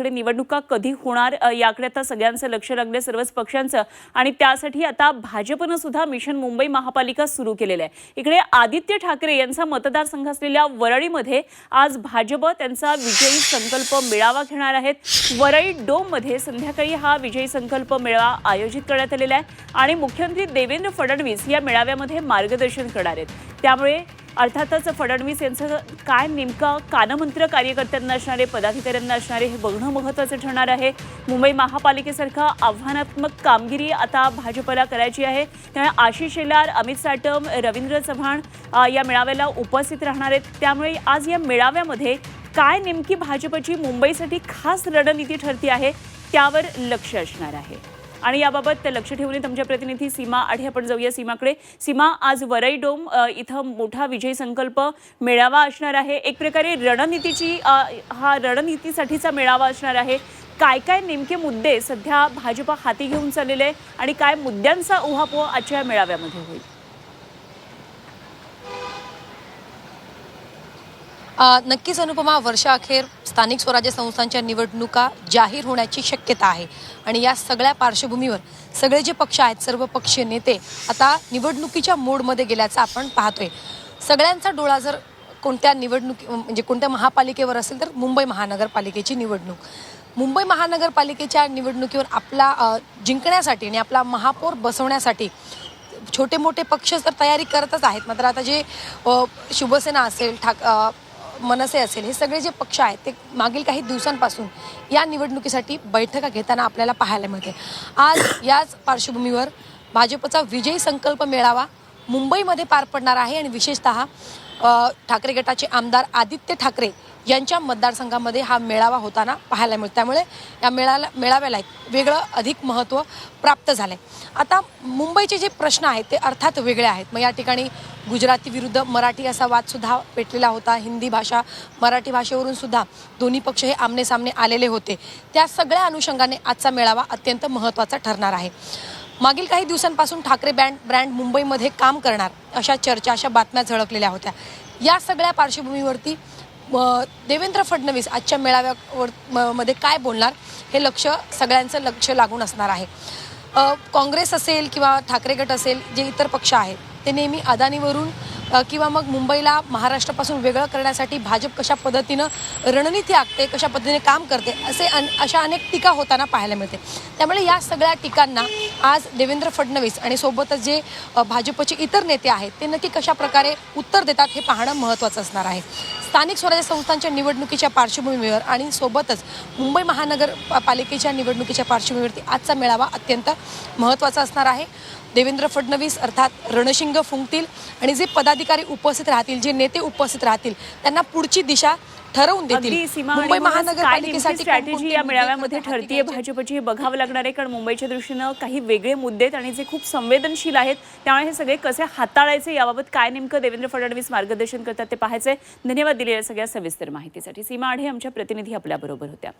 इकडे निवडणुका कधी होणार याकडे आता सगळ्यांचं लक्ष लागले सर्वच पक्षांचं. आणि त्यासाठी आता भाजपनं सुद्धा मिशन मुंबई महापालिका सुरू केलेलं आहे. इकडे आदित्य ठाकरे यांचा मतदारसंघ असलेल्या वरळीमध्ये आज भाजप त्यांचा विजयी संकल्प मेळावा घेणार आहेत. वरळी डोममध्ये संध्याकाळी हा विजयी संकल्प मेळावा आयोजित करण्यात आलेला आहे. आणि मुख्यमंत्री देवेंद्र फडणवीस या मेळाव्यामध्ये मार्गदर्शन करणार आहेत. त्यामुळे अर्थातच फडणवीस यांचं काय नेमकं कानमंत्र कार्यकर्त्यांना असणारे पदाधिकाऱ्यांना असणारे हे बघणं महत्त्वाचं ठरणार आहे. मुंबई महापालिकेसारखं आव्हानात्मक कामगिरी आता भाजपला करायची आहे. त्यामुळे आशिष शेलार अमित साटम रवींद्र चव्हाण या मेळाव्याला उपस्थित राहणार आहेत. त्यामुळे आज या मेळाव्यामध्ये काय नेमकी भाजपची मुंबईसाठी खास रणनीती ठरती आहे त्यावर लक्ष असणार आहे. आणि याबाबत लक्ष ठेवून आमच्या प्रतिनिधी सीमा आढे आपण जाऊया. सीमाकडे सीमा आज वरई डोम इथं मोठा विजय संकल्प मेळावा असणार आहे. एक प्रकारे रणनीतीची हा रणनीतीसाठीचा मेळावा असणार आहे. काय काय नेमके मुद्दे सध्या भाजपा हाती घेऊन चाललेले आहे आणि काय मुद्द्यांचा उहापोह आजच्या मेळाव्यामध्ये होईल? नक्कीच अनुपमा वर्षाअखेर स्थानिक स्वराज्य संस्थांच्या निवडणुका जाहीर होण्याची शक्यता आहे. आणि या सगळ्या पार्श्वभूमीवर सगळे जे पक्ष आहेत सर्व पक्षीय नेते आता निवडणुकीच्या मोडमध्ये गेल्याचं आपण पाहतोय. सगळ्यांचा डोळा जर कोणत्या निवडणुकी म्हणजे कोणत्या महापालिकेवर असेल तर मुंबई महानगरपालिकेची निवडणूक. मुंबई महानगरपालिकेच्या निवडणुकीवर आपला जिंकण्यासाठी आणि आपला महापौर बसवण्यासाठी छोटे मोठे पक्ष तर तयारी करतच आहेत. मात्र आता जे शिवसेना असेल ठाक मनसे असेल हे सगळे जे पक्ष आहेत ते मागील काही दिवसांपासून या निवडणुकीसाठी बैठका घेताना आपल्याला पाहायला मिळते. आज याच पार्श्वभूमीवर भाजपचा विजयी संकल्प मेळावा मुंबईमध्ये पार पडणार आहे आणि विशेषतः ठाकरे गटाचे आमदार आदित्य ठाकरे यांच्या मतदारसंघामध्ये हा मेळावा होताना पाहायला मिळतो. त्यामुळे या मेळाला मेळाव्याला एक वेगळं अधिक महत्त्व प्राप्त झालं आहे आता मुंबईचे जे प्रश्न आहेत ते अर्थात वेगळे आहेत. मग या ठिकाणी गुजराती विरुद्ध मराठी असा वादसुद्धा पेटलेला होता. हिंदी भाषा मराठी भाषेवरून सुद्धा दोन्ही पक्ष हे आमने सामने आलेले होते. त्या सगळ्या अनुषंगाने आजचा मेळावा अत्यंत महत्त्वाचा ठरणार आहे. मागील काही दिवसांपासून ठाकरे बँड ब्रँड मुंबईमध्ये काम करणार अशा चर्चा अशा बातम्या झळकलेल्या होत्या. या सगळ्या पार्श्वभूमीवरती देवेंद्र फडणवीस आजच्या मेळाव्यावर म- मध्ये काय बोलणार हे लक्ष सगळ्यांचं लक्ष लागून असणार आहे. काँग्रेस असेल किंवा ठाकरे गट असेल जे इतर पक्ष आहेत ते नेहमी अदानीवरून किंवा मग मुंबईला महाराष्ट्रापासून वेगळं करण्यासाठी भाजप कशा पद्धतीनं रणनीती आखते कशा पद्धतीने काम करते असे अन अशा अनेक टीका होताना पाहायला मिळते. त्यामुळे या सगळ्या टीकांना आज देवेंद्र फडणवीस आणि सोबतच जे भाजपचे इतर नेते आहेत ते नक्की कशा प्रकारे उत्तर देतात हे पाहणं महत्त्वाचं असणार आहे. स्थानिक स्वराज्य संस्थांच्या निवडणुकीच्या पार्श्वभूमीवर आणि सोबतच मुंबई महानगर पालिकेच्या निवडणुकीच्या पार्श्वभूमीवरती आजचा मेळावा अत्यंत महत्त्वाचा असणार आहे. देवेंद्र फडणवीस अर्थात रणशिंग फुंकतील आणि जे पदाधिकारी उपस्थित राहतील जे नेते उपस्थित राहतील त्यांना पुढची दिशा ठरवून देतील. मुंबई महानगरपालिकेसाठी स्ट्रॅटेजी या मेळाव्यामध्ये ठरतीये? भाजपची हे बघावं लागणार आहे कारण मुंबईच्या दृष्टीनं काही वेगळे मुद्दे आहेत आणि जे खूप संवेदनशील आहेत. त्यामुळे हे सगळे कसे हाताळायचे याबाबत काय नेमकं देवेंद्र फडणवीस मार्गदर्शन करतात ते पाहायचंय. धन्यवाद दिलेल्या सगळ्या सविस्तर माहितीसाठी. सीमा आढे आमच्या प्रतिनिधी आपल्याबरोबर होत्या.